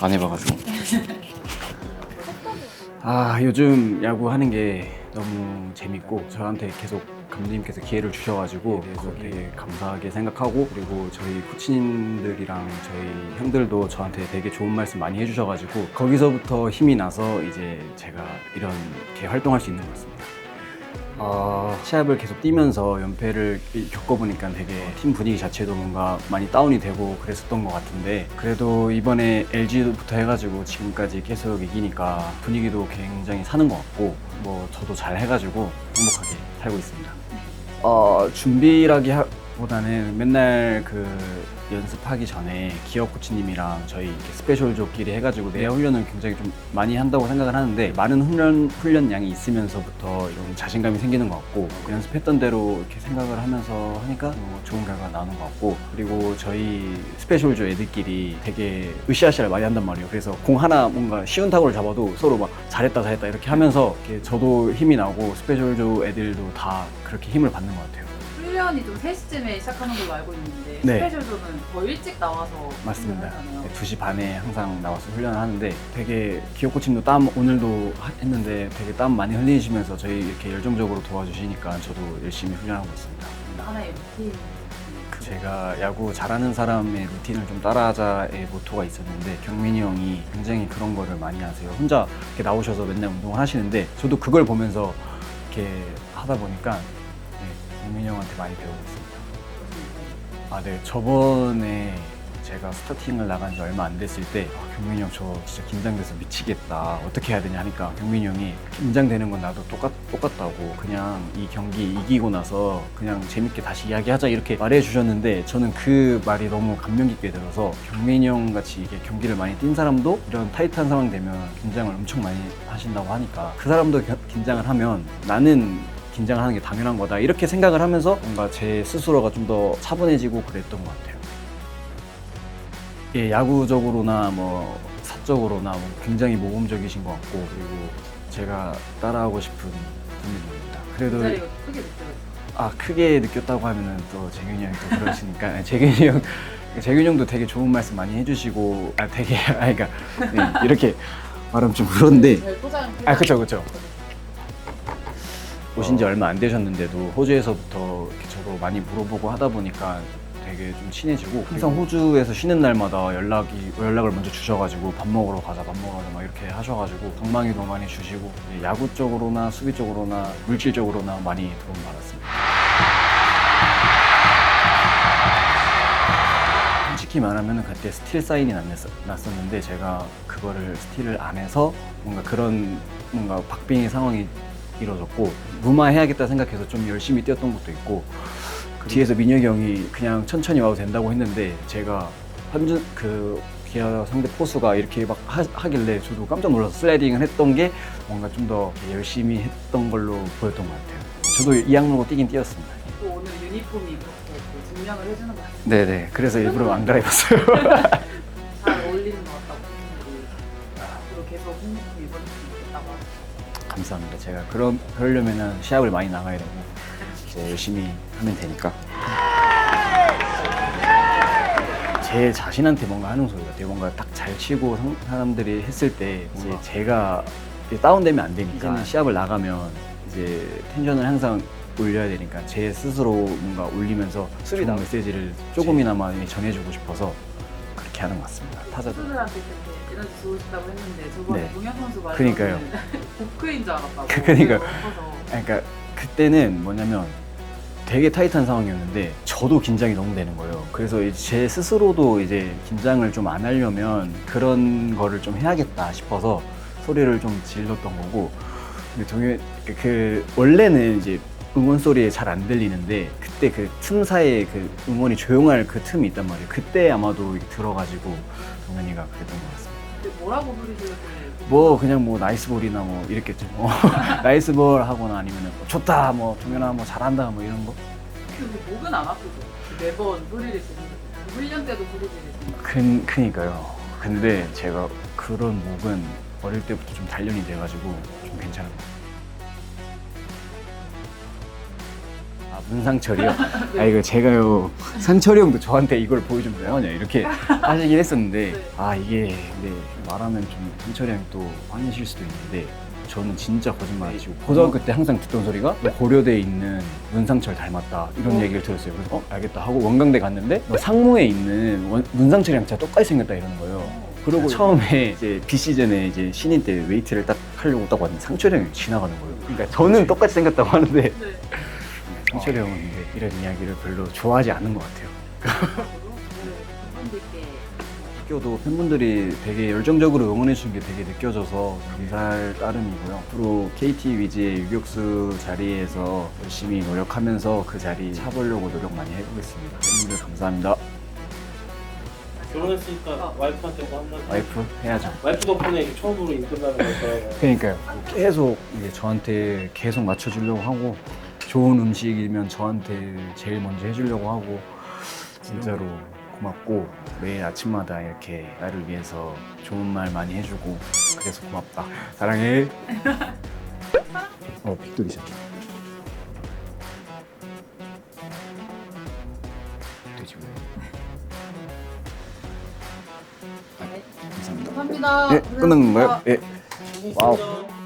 안 해봐가지고. 아 요즘 야구 하는 게 너무 재밌고 저한테 계속 감독님께서 기회를 주셔가지고 그래서 되게 감사하게 생각하고 그리고 저희 코치님들이랑 저희 형들도 저한테 되게 좋은 말씀 많이 해주셔가지고 거기서부터 힘이 나서 이제 제가 이렇게 활동할 수 있는 것 같습니다. 어, 시합을 계속 뛰면서 연패를 겪어보니까 되게 팀 분위기 자체도 뭔가 많이 다운이 되고 그랬었던 것 같은데 그래도 이번에 LG부터 해가지고 지금까지 계속 이기니까 분위기도 굉장히 사는 것 같고 뭐 저도 잘 해가지고 행복하게 살고 있습니다. 어, 준비라기 보다는 맨날 그 연습하기 전에 기업 코치님이랑 저희 이렇게 스페셜 조끼리 해가지고 내야 훈련을 굉장히 좀 많이 한다고 생각을 하는데 많은 훈련 훈련 양이 있으면서부터 이런 자신감이 생기는 것 같고 그 연습했던 대로 이렇게 생각을 하면서 하니까 뭐 좋은 결과가 나오는 것 같고 그리고 저희 스페셜 조 애들끼리 되게 으쌰으쌰를 많이 한단 말이에요. 그래서 공 하나 뭔가 쉬운 타구를 잡아도 서로 막 잘했다 잘했다 이렇게 하면서 이렇게 저도 힘이 나고 스페셜 조 애들도 다 그렇게 힘을 받는 것 같아요. 훈련이 좀 3시쯤에 시작하는 걸로 알고 있는데 네. 스페셜조는 더 일찍 나와서 맞습니다. 훈련하잖아요. 네, 2시 반에 항상 나와서 훈련을 하는데 되게 기업 코치님도 땀 오늘도 하- 했는데 되게 땀 많이 흘리시면서 저희 이렇게 열정적으로 도와주시니까 저도 열심히 훈련하고 있습니다. 하나의 루틴 그 제가 야구 잘하는 사람의 루틴을 좀 따라하자의 모토가 있었는데 경민이 형이 굉장히 그런 거를 많이 하세요. 혼자 이렇게 나오셔서 맨날 운동을 하시는데 저도 그걸 보면서 이렇게 하다 보니까 네, 경민이 형한테 많이 배우고 있습니다. 아, 네. 저번에 제가 스타팅을 나간 지 얼마 안 됐을 때 아, 경민이 형 저 진짜 긴장돼서 미치겠다. 어떻게 해야 되냐 하니까 경민이 형이 긴장되는 건 나도 똑같, 똑같다고 그냥 이 경기 이기고 나서 그냥 재밌게 다시 이야기하자 이렇게 말해 주셨는데 저는 그 말이 너무 감명 깊게 들어서 경민이 형 같이 이게 경기를 많이 뛴 사람도 이런 타이트한 상황 되면 긴장을 엄청 많이 하신다고 하니까 그 사람도 겨- 긴장을 하면 나는 긴장을 하는 게 당연한 거다 이렇게 생각을 하면서 뭔가 제 스스로가 좀 더 차분해지고 그랬던 것 같아요. 예, 야구적으로나 뭐 사적으로나 뭐 굉장히 모범적이신 것 같고 그리고 제가 따라하고 싶은 분입니다. 그래도 크게. 아 크게 느꼈다고 하면은 또 재균이 형이 또 그러시니까 네, 재균이 형 재균이 형도 되게 좋은 말씀 많이 해주시고 아 되게 아 그러니까 네, 이렇게 말하면 좀 그런데. 아 그쵸 그쵸 오신 지 얼마 안 되셨는데도 호주에서부터 이렇게 저도 많이 물어보고 하다 보니까 되게 좀 친해지고 항상 호주에서 쉬는 날마다 연락이 연락을 먼저 주셔가지고 밥 먹으러 가자 밥 먹으러 가자 막 이렇게 하셔가지고 방망이도 많이 주시고 예, 야구 쪽으로나 수비 쪽으로나 물질적으로나 많이 도움 받았습니다. 솔직히 말하면 그때 스틸 사인이 났- 났었는데 제가 그거를 스틸을 안 해서 뭔가 그런 뭔가 박빙의 상황이 이뤄졌고 무마해야겠다 생각해서 좀 열심히 뛰었던 것도 있고 그 뒤에서 민혁이 형이 그냥 천천히 와도 된다고 했는데 제가 한준 그 기아 상대 포수가 이렇게 막 하, 길래 저도 깜짝 놀라서 슬라이딩을 했던 게 뭔가 좀 더 열심히 했던 걸로 보였던 것 같아요. 저도 이 악 물고 뛰긴 뛰었습니다. 또 오늘 유니폼이 그렇게 또 증명을 해주는 것 같아요. 네네. 그래서 일부러 안 갈아입었어요. 잘 어울리는 것 같다고 생각이 앞으로 계속 유니폼 입을 수 있겠다고 하죠. 감사합니다. 제가 그런 그러려면은 시합을 많이 나가야 되고 이제 열심히 하면 되니까. 제 자신한테 뭔가 하는 소리 같아요. 뭔가 딱 잘 치고 상- 사람들이 했을 때 이제 제가 이제 다운되면 안 되니까 이제는 시합을 나가면 이제 텐션을 항상 올려야 되니까 제 스스로 뭔가 올리면서 나 메시지를 조금이나마 전해주고 싶어서 그렇게 하는 것 같습니다. 타자들. 선수들한테 그렇게 에너지 좋으시다고 했는데 저번에 네. 동현 선수 말로는 그러니까요. 보크인 줄 알았다고. 그러니까요. 서 그러니까 그때는 뭐냐면 되게 타이트한 상황이었는데 저도 긴장이 너무 되는 거예요. 그래서 제 스스로도 이제 긴장을 좀 안 하려면 그런 거를 좀 해야겠다 싶어서 소리를 좀 질렀던 거고 근데 동현 그 원래는 이제 응원 소리에 잘 안 들리는데 그때 그 틈 사이에 그 응원이 조용할 그 틈이 있단 말이에요. 그때 아마도 이게 들어가지고 동현이가 그랬던 것 같습니다. 근데 뭐라고 부르시길래 뭐 그냥 뭐 나이스 볼이나 뭐 이랬겠죠. 뭐 나이스 볼 하거나 아니면은 뭐 좋다 뭐 동현아 뭐 잘한다 뭐 이런 거. 근데 목은 안 아프죠? 매번 소리를 지르는 훈련 때도 소리 지르시는 큰 크니까요. 근데 제가 그런 목은 어릴 때부터 좀 단련이 돼가지고 좀 괜찮은 것 같아요. 문상철이요? 아 이거 제가요 산철이 형도 저한테 이걸 보여주면 왜 하냐 이렇게 하시긴 했었는데 네. 아 이게 근데 말하면 좀 산철이 형이 또 화내실 수도 있는데 저는 진짜 거짓말 안 치고 고등학교 때 항상 듣던 소리가 너 고려대에 있는 문상철 닮았다 이런 어. 얘기를 들었어요. 그래서 어 알겠다 하고 원광대 갔는데 너 상무에 있는 원- 문상철이랑 진짜 똑같이 생겼다 이러는 거예요. 그리고 처음에 이제 비시즌에 이제 신인 때 웨이트를 딱 하려고 딱 왔는데 상철이 형이 지나가는 거예요. 그러니까 저는 똑같이 생겼다고 하는데 네. 상철이 형은 근데 이런 이야기를 별로 좋아하지 않는 것 같아요. 학교도 팬분들이 되게 열정적으로 응원해 주신 게 되게 느껴져서 감사할 따름이고요. 앞으로 KT 위즈의 유격수 자리에서 열심히 노력하면서 그 자리 차보려고 노력 많이 해보겠습니다. 팬분들 감사합니다. 결혼했으니까 와이프한테 뭐 한마디 와이프 해야죠. 와이프 덕분에 처음으로 인터뷰하는 거죠 그러니까요. 계속 이제 저한테 계속 맞춰주려고 하고 좋은 음식이면 저한테 제일 먼저 해주려고 하고 진짜로 고맙고 매일 아침마다 이렇게 나를 위해서 좋은 말 많이 해주고 그래서 고맙다. 사랑해. 어 빅돌이 새끼. 돼지고요. 네. 감사합니다. 감사합니다. 네, 끝난 건가요? 예. 와우. 와우